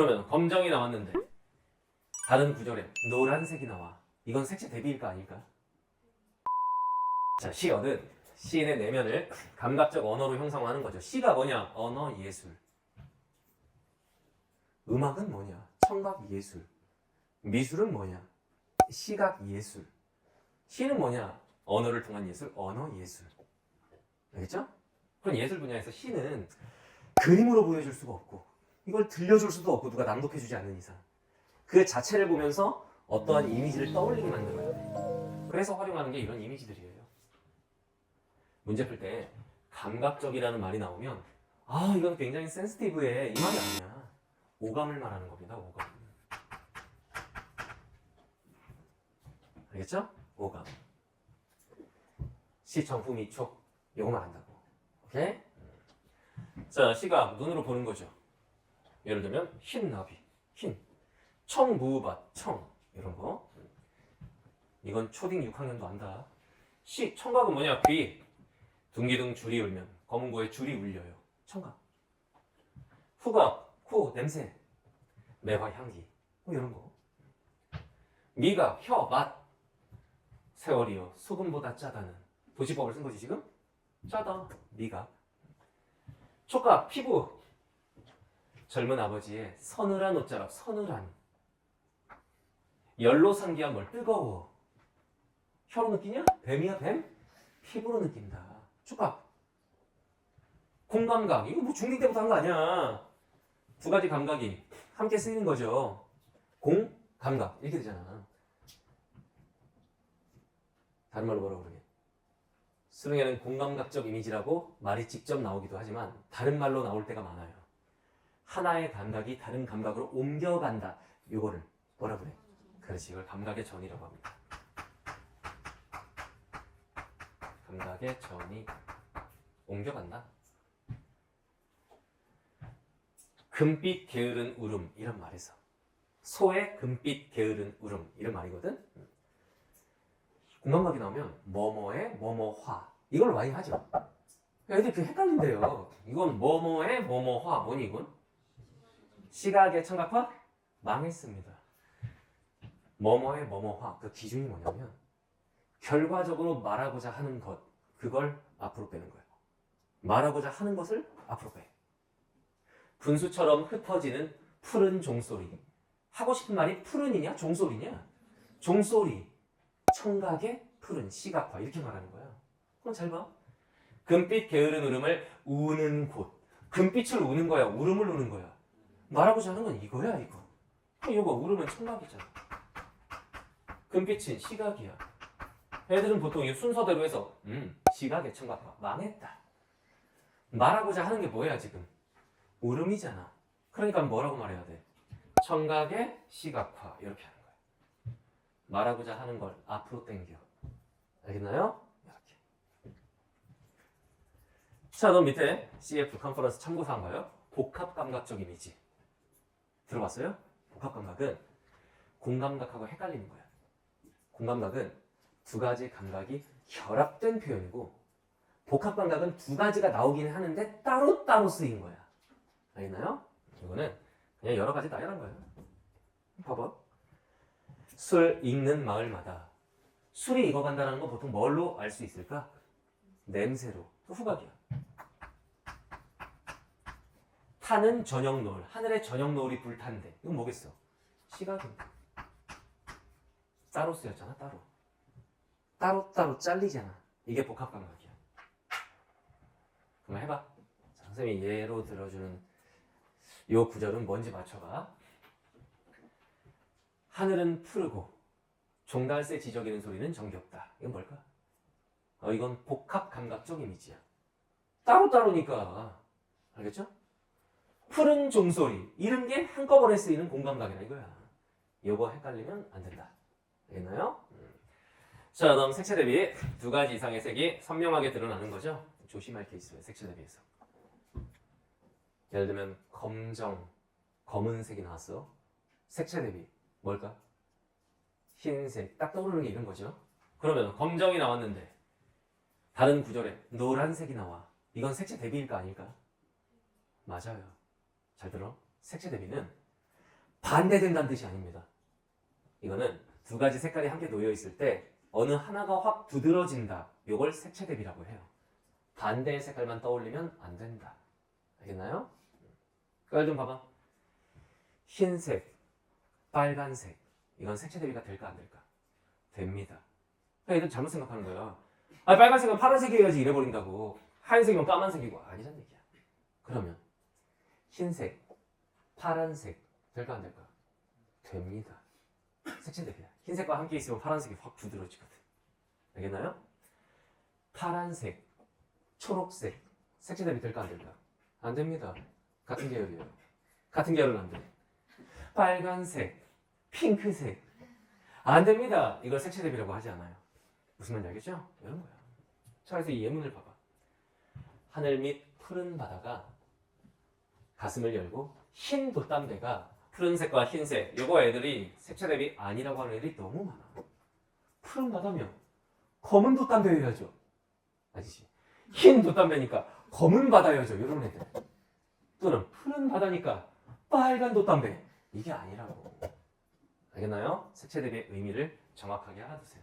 그러면 검정이 나왔는데 다른 구절에 노란색이 나와. 이건 색채 대비일까 아닐까? 자, 시어는 시인의 내면을 감각적 언어로 형성하는 거죠. 시가 뭐냐? 언어 예술. 음악은 뭐냐? 청각 예술. 미술은 뭐냐? 시각 예술. 시는 뭐냐? 언어를 통한 예술, 언어 예술. 알겠죠? 그런 예술 분야에서 시는 그림으로 보여줄 수가 없고 이걸 들려줄 수도 없고 누가 낭독해주지 않는 이상 그 자체를 보면서 어떠한 이미지를 떠올리게 만들어야 돼. 그래서 활용하는 게 이런 이미지들이에요. 문제 풀 때 감각적이라는 말이 나오면 아 이건 굉장히 센스티브해 이 말이 아니야. 오감을 말하는 겁니다. 오감. 알겠죠? 오감. 시청품 이촉 요거만 안다고. 오케이? 자 시각 눈으로 보는 거죠. 예를 들면 흰 나비, 흰 청무밭, 청 이런 거. 이건 초딩 6학년도 안다. 시 청각은 뭐냐? 귀. 둥기둥 줄이 울면 검은 고에 줄이 울려요. 청각. 후각, 코, 냄새. 매화 향기. 뭐 이런 거. 미각, 혀, 맛. 세월이요. 소금보다 짜다는 도시법을 쓴 거지 지금? 짜다. 미각. 촉각, 피부. 젊은 아버지의 서늘한 옷자락, 서늘한. 열로 상기한 뭘 뜨거워. 혀로 느끼냐? 뱀이야, 뱀? 피부로 느낀다. 촉각. 공감각. 이거 뭐 중2 때부터 한 거 아니야. 두 가지 감각이 함께 쓰이는 거죠. 공, 감각. 이렇게 되잖아. 다른 말로 뭐라고 그러게? 수능에는 공감각적 이미지라고 말이 직접 나오기도 하지만 다른 말로 나올 때가 많아요. 하나의 감각이 다른 감각으로 옮겨간다. 이거를 뭐라 그래? 그렇지. 이걸 감각의 전이라고 합니다. 감각의 전이 옮겨간다. 금빛 게으른 울음 이런 말에서 소의 금빛 게으른 울음 이런 말이거든. 공감각이 나오면 뭐뭐의 뭐뭐화 이걸 많이 하죠. 애들 그 헷갈린대요. 이건 뭐뭐의 뭐뭐화 뭐니 이건? 시각의 청각화 망했습니다. 뭐뭐의 뭐뭐화 그 기준이 뭐냐면 결과적으로 말하고자 하는 것 그걸 앞으로 빼는 거예요. 말하고자 하는 것을 앞으로 빼. 분수처럼 흩어지는 푸른 종소리. 하고 싶은 말이 푸른이냐 종소리냐? 종소리. 청각의 푸른 시각화 이렇게 말하는 거야. 그럼 잘 봐. 금빛 게으른 울음을 우는 곳. 금빛을 우는 거야. 울음을 우는 거야. 말하고자 하는 건 이거야 이거. 이거 울음은 청각이잖아. 금빛은 시각이야. 애들은 보통 이 순서대로 해서 음 시각의 청각화 망했다. 말하고자 하는 게 뭐야 지금? 울음이잖아. 그러니까 뭐라고 말해야 돼? 청각의 시각화 이렇게 하는 거야. 말하고자 하는 걸 앞으로 당겨. 알겠나요? 이렇게. 자, 그럼 밑에 CF 컨퍼런스 참고사항 봐요. 복합 감각적 이미지. 들어봤어요? 복합 감각은 공감각하고 헷갈리는 거야. 공감각은 두 가지 감각이 결합된 표현이고 복합 감각은 두 가지가 나오긴 하는데 따로따로 쓰인 거야. 알겠나요? 이거는 그냥 여러 가지 나열한 거예요. 봐봐. 술 익는 마을마다 술이 익어간다는 거 보통 뭘로 알 수 있을까? 냄새로. 그 후각이야. 타는 저녁 노을. 하늘에 저녁 노을이 불탄대. 이건 뭐겠어? 시각입니다. 따로 쓰였잖아, 따로. 따로 따로 잘리잖아. 이게 복합 감각이야. 그럼 해봐. 자, 선생님이 예로 들어주는 요 구절은 뭔지 맞춰봐. 하늘은 푸르고 종달새 지저귀는 소리는 정겹다. 이건 뭘까? 어, 이건 복합 감각적 이미지야. 따로따로니까. 알겠죠? 푸른 종소리. 이런 게 한꺼번에 쓰이는 공감각이다 이거야. 요거 헷갈리면 안 된다. 알겠나요? 음. 자, 그럼 색채 대비 두 가지 이상의 색이 선명하게 드러나는 거죠. 조심할 게 있어요. 색채 대비해서. 예를 들면 검정, 검은색이 나왔어. 색채 대비 뭘까? 흰색. 딱 떠오르는 게 이런 거죠. 그러면 검정이 나왔는데 다른 구절에 노란색이 나와. 이건 색채 대비일까 아닐까? 맞아요. 잘 들어. 색채 대비는 반대된다는 뜻이 아닙니다. 이거는 두 가지 색깔이 함께 놓여 있을 때 어느 하나가 확 두드러진다. 요걸 색채 대비라고 해요. 반대의 색깔만 떠올리면 안 된다. 알겠나요? 깔 좀 봐봐. 흰색, 빨간색. 이건 색채 대비가 될까 안 될까? 됩니다. 그러니까 얘들 잘못 생각하는 거야. 아 빨간색은 파란색이어야지 이래 버린다고. 하얀색이면 까만색이고 아니란 얘기야. 그러면 흰색, 파란색 될까 안 될까? 됩니다. 대비야. 흰색과 함께 있으면 파란색이 확 두드러지거든. 알겠나요? 파란색, 초록색 색채 대비 될까 안 될까? 안 됩니다. 같은 계열이에요. 같은 계열은 안 돼. 빨간색, 핑크색 안 됩니다. 이걸 색채 대비라고 하지 않아요. 무슨 말인지 알겠죠? 이런 거야. 자, 그래서 이 예문을 봐봐. 하늘 밑 푸른 바다가 가슴을 열고 흰 돛담배가 푸른색과 흰색 요거 애들이 색채 대비 아니라고 하는 애들이 너무 많아. 푸른 바다면 검은 돛담배여야죠. 아니지. 흰 돛담배니까 검은 바다여죠. 이런 애들. 또는 푸른 바다니까 빨간 돛담배. 이게 아니라고. 알겠나요? 색채 대비의 의미를 정확하게 알아두세요.